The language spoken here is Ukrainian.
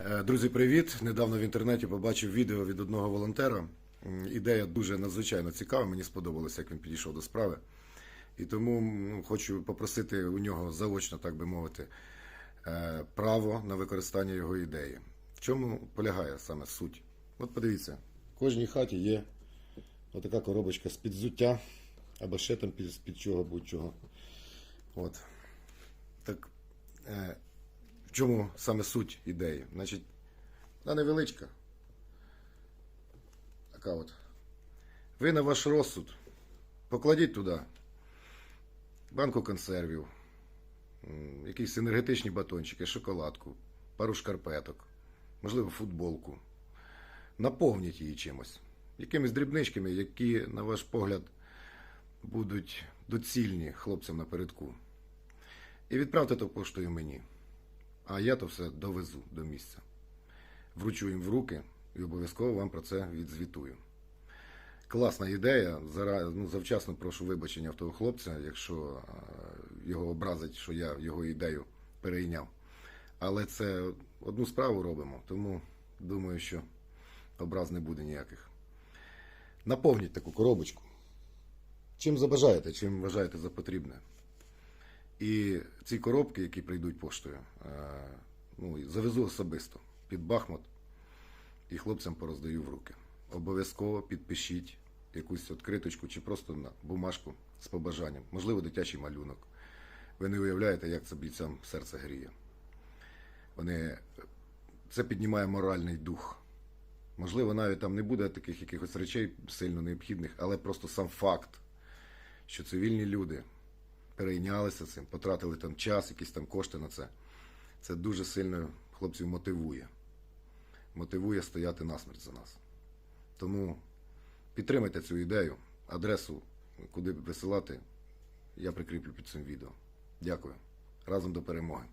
Е, Друзі, привіт! Недавно в інтернеті побачив відео від одного волонтера. Ідея дуже надзвичайно цікава. Мені сподобалося, як він підійшов до справи. І тому хочу попросити у нього заочно, так би мовити, е, право на використання його ідеї. В чому полягає саме суть? От подивіться, в кожній хаті є отака коробочка з під взуття або ще там під, під чого будь-чого. От. Так, е, чому саме суть ідеї? Значить, вона невеличка. Така от. Ви на ваш розсуд покладіть туди банку консервів, якісь енергетичні батончики, шоколадку, пару шкарпеток, можливо, футболку. Наповніть її чимось. Якимись дрібничками, які, на ваш погляд, будуть доцільні хлопцям напередку. І відправте то поштою мені. А я то все довезу до місця. Вручу їм в руки і обов'язково вам про це відзвітую. Класна ідея. Зара... Ну, завчасно прошу вибачення в того хлопця, якщо е, його образить, що я його ідею перейняв. Але це одну справу робимо, тому думаю, що образ не буде ніяких. Наповніть таку коробочку. Чим забажаєте, чим вважаєте за потрібне. І ці коробки, які прийдуть поштою, е, ну, завезу особисто під Бахмут і хлопцям пороздаю в руки. Обов'язково підпишіть якусь відкриточку чи просто на бумажку з побажанням, можливо, дитячий малюнок. Ви не уявляєте, як це бійцям серце гріє. Вони... Це піднімає моральний дух. Можливо, навіть там не буде таких якихось речей сильно необхідних, але просто сам факт, що цивільні люди перейнялися цим, потратили там час, якісь там кошти на це. Це дуже сильно хлопців мотивує. Мотивує стояти насмерть за нас. Тому підтримайте цю ідею. Адресу, куди висилати, я прикріплю під цим відео. Дякую. Разом до перемоги.